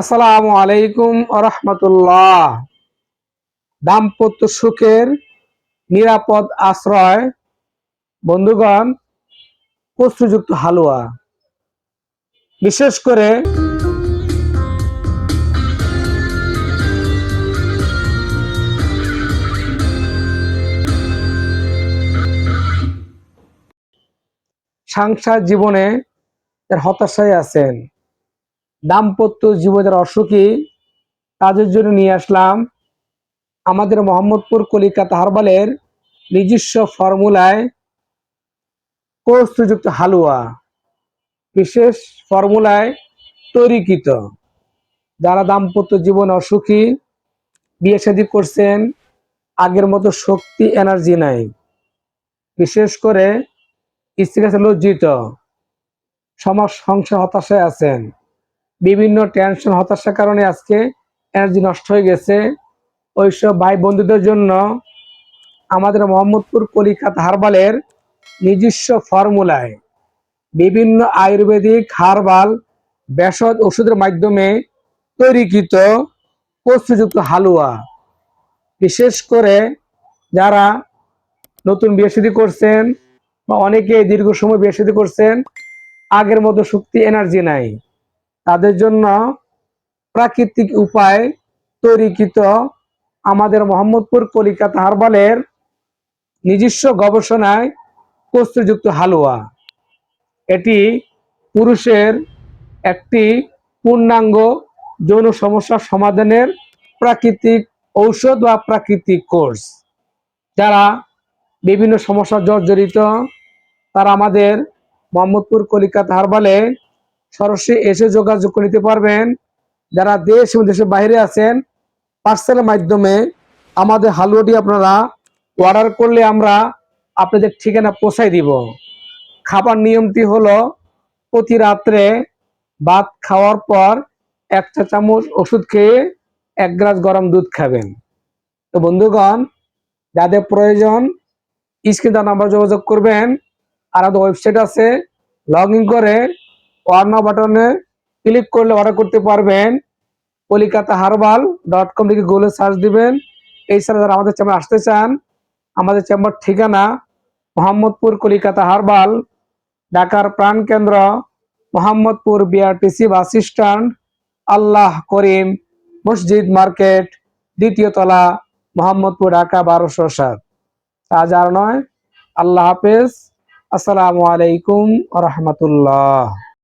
আসসালামু আলাইকুম রহমতুল্লাহ দাম্পত্য সুখের নিরাপদ আশ্রয়। বন্ধুগণ কষ্টযুক্ত হালুয়া। বিশেষ করে সাংসার জীবনে যারা হতাশায় আছেন দাম্পত্য জীবনের অসুখী তাদের জন্য নিয়ে আসলাম আমাদের মোহাম্মদপুর কলিকাতা হারবালের নিজস্ব ফর্মুলায় কোষযুক্ত হালুয়া, বিশেষ ফর্মুলায় তৈরিকৃত। যারা দাম্পত্য জীবন অসুখী, বিয়ে শাদী করছেন, আগের মতো শক্তি এনার্জি নাই। বিশেষ করে স্ত্রীর কাছে লজ্জিত। সমাজ সংসার হতাশায় আছেন। বিভিন্ন টেনশন হতাশার কারণে আজকে এনার্জি নষ্ট হয়ে গেছে। ওইসব ভাই বন্ধুদের জন্য আমাদের মোহাম্মদপুর কলিকাতা হারবালের নিজস্ব ফর্মুলায় বিভিন্ন আয়ুর্বেদিক হারবাল, ভেষজ ওষুধের মাধ্যমে তৈরিকৃত প্রস্তুযুক্ত হালুয়া। বিশেষ করে যারা নতুন বিয়ে করছেন বা অনেকে দীর্ঘ সময় বিয়ে করছেন, আগের মতো শক্তি এনার্জি নাই। তাদের জন্য প্রাকৃতিক উপায় তৈরিকৃত আমাদের মোহাম্মদপুর কলিকাতা হারবালের নিজস্ব গবেষণায় কস্তুযুক্ত হালুয়া। এটি পুরুষের একটি পূর্ণাঙ্গ যৌন সমস্যার সমাধানের প্রাকৃতিক ঔষধ বা প্রাকৃতিক কোর্স যারা বিভিন্ন সমস্যা জর্জরিত, তারা আমাদের মোহাম্মদপুর কলিকাতা হারবালে সরাসরি এসে যোগাযোগ করে নিতে পারবেন। যারা দেশ এবং দেশের বাইরে আছেন পার্সেলের মাধ্যমে আমাদের হালুয়াটি আপনারা অর্ডার করলে আমরা আপনাদের ঠিকানা পৌঁছাই দিব। খাবার নিয়মটি হলো, প্রতি রাত্রে ভাত খাওয়ার পর এক চা চামচ ওষুধ খেয়ে এক গ্লাস গরম দুধ খাবেন। তো বন্ধুগণ, যাদের প্রয়োজন, স্ক্রিন তার নাম্বার যোগাযোগ করবেন। আর ওয়েবসাইট আছে লগ ইন করে অর্ণা বাটনে ক্লিক করলে অর্ডার করতে পারবেন। কলিকাতা হারবাল ডট কম থেকে গুগলে সার্চ দিবেন। এছাড়া যারা আমাদের চেম্বার আসতে চান, আমাদের চেম্বার ঠিকানা মোহাম্মদপুর কলিকাতা হারবাল, ঢাকার প্রাণকেন্দ্র Mohammadpur BRTC bus stand, Allah Karim মসজিদ মার্কেট, দ্বিতীয় তলা মোহাম্মদপুর, ঢাকা বারোশো সাত। আজ আর নয়, আল্লাহ হাফেজ। আসসালামু আলাইকুম রহমতুল্লাহ।